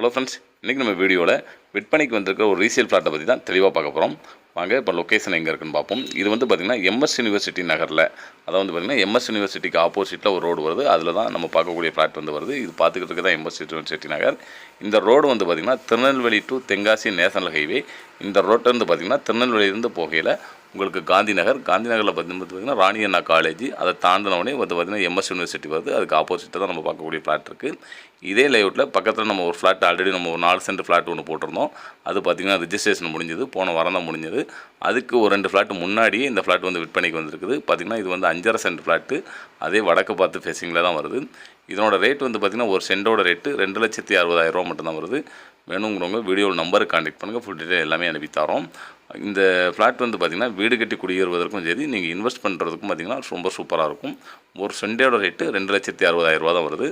Hello friends இன்றைக்கி நம்ம வீடியோவில் விற்பனைக்கு வந்திருக்க ஒரு ரீசேல் ஃப்ளாட்டை பற்றி தான் தெளிவாக பார்க்க போகிறோம் வாங்க இப்போ லொக்கேஷன் எங்கே இருக்குன்னு பார்ப்போம். இது வந்து பார்த்திங்கன்னா எம்எஸ் யூனிவர்சிட்டி நகரில். அதாவது வந்து பார்த்திங்கன்னா எம்எஸ் யூனிவர்சிட்டிக்கு ஆப்போசிட்டில் ஒரு ரோடு வருது. அதில் தான் நம்ம பார்க்கக்கூடிய ஃப்ளாட் வந்து வருது. இது பார்த்துக்கிட்டு தான் எம்எஸ் யூனிவர்சிட்டி நகர். இந்த ரோடு வந்து பார்த்திங்கன்னா Tirunelveli to Tenkasi national highway இந்த ரோட்டிலேருந்து பார்த்திங்கன்னா திருநெல்வேலியிலேருந்து போகையில் உங்களுக்கு காந்தி நகர் காந்தி நகரில் பார்த்தீங்கன்னா பார்த்திங்கன்னா ராணி அண்ணா காலேஜ் அதை தாண்டினவுடனே வந்து பார்த்திங்கன்னா எம்எஸ் யூனிவர்சிட்டி வருது. அதுக்கு ஆப்போசிட்டில் தான் நம்ம பார்க்கக்கூடிய ஃப்ளாட் இருக்குது இதே லேஅவுட்டில் பக்கத்தில் நம்ம ஒரு ஃப்ளாட் ஆல்ரெடி நம்ம ஒரு நாலு சென்ட் ஃப்ளாட் ஒன்று போட்டிருந்தோம். அது பார்த்திங்கன்னா ரிஜிஸ்ட்ரேஷன் முடிஞ்சது. போன வாரம் தான் முடிஞ்சது. அதுக்கு ஒரு ரெண்டு ஃப்ளாட் முன்னாடியே இந்த ஃப்ளாட் வந்து விற்பனைக்கு வந்திருக்குது. பார்த்திங்கன்னா இது வந்து அஞ்சரை சென்ட் ஃப்ளாட்டு அதே வடக்கு பார்த்து ஃபேஸிங்கில் தான் வருது. இதனோட ரேட் வந்து பார்த்திங்கன்னா ஒரு சென்டோட ரேட்டு ரெண்டு லட்சத்தி அறுபதாயிரரூவா மட்டும்தான் வருது. வேணுங்கிறவங்க வீடியோவில் நம்பருக்கு காண்டக்ட் பண்ணுங்கள் ஃபுல் டீட்டெயில் எல்லாமே அனுப்பி இந்த ஃப்ளாட் வந்து பார்த்திங்கன்னா வீடு கட்டி குடியேறுவதற்கும் சரி நீங்கள் இன்வெஸ்ட் பண்ணுறதுக்கும் பார்த்திங்கன்னா ரொம்ப சூப்பராக இருக்கும். ஒரு சென்டோட ரேட்டு ரெண்டு லட்சத்தி அறுபதாயிரரூவா தான் வருது.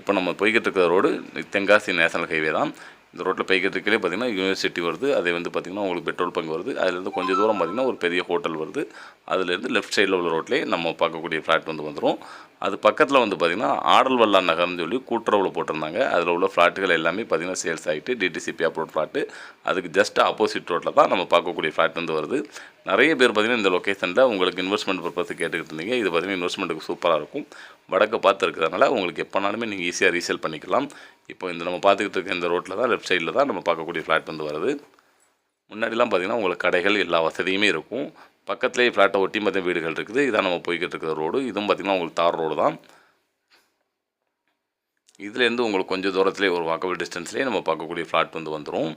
இப்போ நம்ம போய்கிட்டு இருக்கிற ரோடு தென்காசி நேஷனல் ஹைவே தான். இந்த ரோட்டில் போய்கிட்டு இருக்கலே பார்த்திங்கன்னா யூனிவர்சிட்டி வருது. அதே வந்து பார்த்திங்கன்னா உங்களுக்கு பெட்ரோல் பங்க் வருது. அதுலேருந்து கொஞ்சம் தூரம் பார்த்திங்கன்னா ஒரு பெரிய ஹோட்டல் வருது. அதுலேருந்து லெஃப்ட் சைடில் உள்ள ரோட்லேயே நம்ம பார்க்கக்கூடிய ஃப்ளாட் வந்து வந்துடும் அது பக்கத்தில் வந்து பார்த்திங்கன்னா ஆடல் வல்லா நகர்னு சொல்லி கூட்டுறவில் போட்டிருந்தாங்க. அதில் உள்ள ஃப்ளாட்டுகள் எல்லாமே பார்த்திங்கன்னா சேல்ஸ் ஆகிட்டு டிடிசிபி அப்ரோட் ஃப்ளாட்டு அதுக்கு ஜஸ்ட் ஆப்போசிட் ரோட்டில் தான் நம்ம பார்க்கக்கூடிய ஃப்ளாட் வந்து வருது. நிறைய பேர் பார்த்திங்கன்னா இந்த லொக்கேஷனில் உங்களுக்கு இன்வெஸ்ட்மெண்ட் பர்பஸ் கேட்டுக்கிட்டு இருந்தீங்க. இது பார்த்திங்கன்னா இன்வெஸ்ட்மெண்ட்டுக்கு சூப்பராக இருக்கும். வடக்க பார்த்து இருக்கிறதுனால உங்களுக்கு எப்போனாலுமே நீங்கள் ஈஸியாக ரீசேல் பண்ணிக்கலாம். இப்போ இந்த நம்ம பார்த்துக்கிட்டு இருக்க இந்த ரோட்டில் தான் லெஃப்ட் சைடில் தான் நம்ம பார்க்கக்கூடிய ஃப்ளாட் வந்து வருது. முன்னாடிலாம் பார்த்திங்கன்னா உங்களுக்கு கடைகள் எல்லா வசதியுமே இருக்கும். பக்கத்துலேயே ஃப்ளாட்டை ஒட்டி மற்ற வீடுகள் இருக்குது. இதான் நம்ம போய்கிட்டு இருக்கிற ரோடு இதுவும் பார்த்திங்கன்னா உங்களுக்கு தார் ரோடு தான். இதுலேருந்து உங்களுக்கு கொஞ்சம் தூரத்துலேயே ஒரு வாக்கபிள் டிஸ்டன்ஸ்லேயே நம்ம பார்க்கக்கூடிய ஃப்ளாட் வந்து வந்துடும்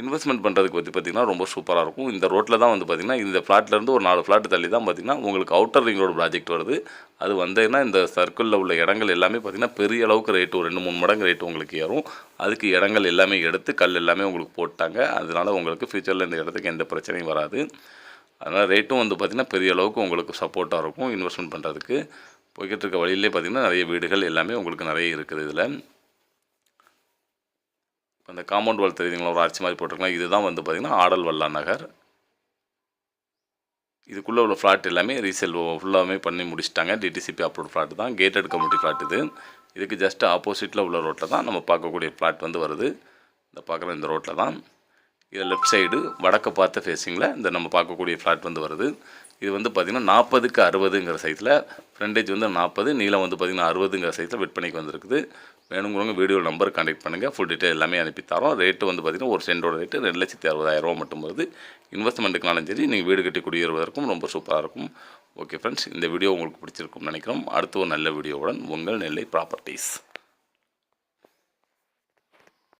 இன்வெஸ்ட்மெண்ட் பண்ணுறதுக்கு பற்றி பார்த்திங்கன்னா ரொம்ப சூப்பராக இருக்கும். இந்த ரோட்டில் தான் வந்து பார்த்திங்கன்னா இந்த ஃப்ளாட்லேருந்து ஒரு நாலு ஃப்ளாட் தள்ளி தான் பார்த்திங்கன்னா உங்களுக்கு அவுட்டர் ரிங் ரோடு ப்ராஜெக்ட் வருது. அது வந்ததுன்னா இந்த சர்க்கிளில் உள்ள இடங்கள் எல்லாமே பார்த்திங்கன்னா பெரிய அளவுக்கு ரேட்டு ஒரு ரெண்டு மூணு மடங்கு ரேட்டு உங்களுக்கு ஏறும். அதுக்கு இடங்கள் எல்லாமே எடுத்து கல் எல்லாமே உங்களுக்கு போட்டாங்க. அதனால் உங்களுக்கு ஃப்யூச்சரில் இந்த இடத்துக்கு எந்த பிரச்சனையும் வராது. அதனால் ரேட்டும் வந்து பார்த்திங்கன்னா பெரிய அளவுக்கு உங்களுக்கு சப்போர்ட்டாக இருக்கும் இன்வெஸ்ட்மெண்ட் பண்ணுறதுக்கு போய்கிட்டு இருக்க வழியிலே பார்த்திங்கன்னா நிறைய வீடுகள் எல்லாமே உங்களுக்கு நிறைய இருக்குது இதில். அந்த காம்பவுண்ட் வால் தெரியுதுங்களா? ஒரு அரிசி மாதிரி போட்டிருக்கலாம். இதுதான் வந்து பார்த்திங்கன்னா ஆடல் வல்லா நகர். இதுக்குள்ளே உள்ள ஃப்ளாட் எல்லாமே ரீசேல் ஃபுல்லாகவே பண்ணி முடிச்சிட்டாங்க. டிடிசிபி அப்ரூவ் ஃப்ளாட் தான். கேட்டட் கம்யூனிட்டி ஃப்ளாட் இது. இதுக்கு ஜஸ்ட் ஆப்போசிட்டில் உள்ள ரோட்டில் தான் நம்ம பார்க்கக்கூடிய ஃப்ளாட் வந்து வருது. இந்த பார்க்குற இந்த ரோட்டில் தான். இது லெஃப்ட் சைடு வடக்கு பார்த்த ஃபேஸிங்கில் இந்த நம்ம பார்க்கக்கூடிய ஃப்ளாட் வந்து வருது. இது வந்து பார்த்திங்கன்னா நாற்பதுக்கு அறுபதுங்கிற சைஸில் ஃப்ரண்டேஜ் வந்து நாற்பது நீளம் வந்து பார்த்திங்கன்னா அறுபதுங்கிற சைஸில் விற்பனைக்கு வந்திருக்குது. வேணுங்கிறவங்க வீடியோ நம்பர் கான்டெக்ட் பண்ணுங்கள் ஃபுல் டீட்டெயில் எல்லாமே அனுப்பி தரோம். ரேட்டு வந்து பார்த்திங்கன்னா ஒரு சென்டோட ரேட்டு ரெண்டு லட்சத்தி அறுபதாயிரரூவா மட்டும் வருது. இன்வெஸ்ட்மெண்ட்டுக்குனாலும் சரி நீங்கள் வீடு கட்டி குடியேறுவதற்கும் ரொம்ப சூப்பராக இருக்கும். ஓகே ஃப்ரெண்ட்ஸ் இந்த வீடியோ உங்களுக்கு பிடிச்சிருக்கும்னு நினைக்கிறோம். அடுத்து ஒரு நல்ல வீடியோவுடன் உங்கள் நெல்லை ப்ராப்பர்ட்டிஸ்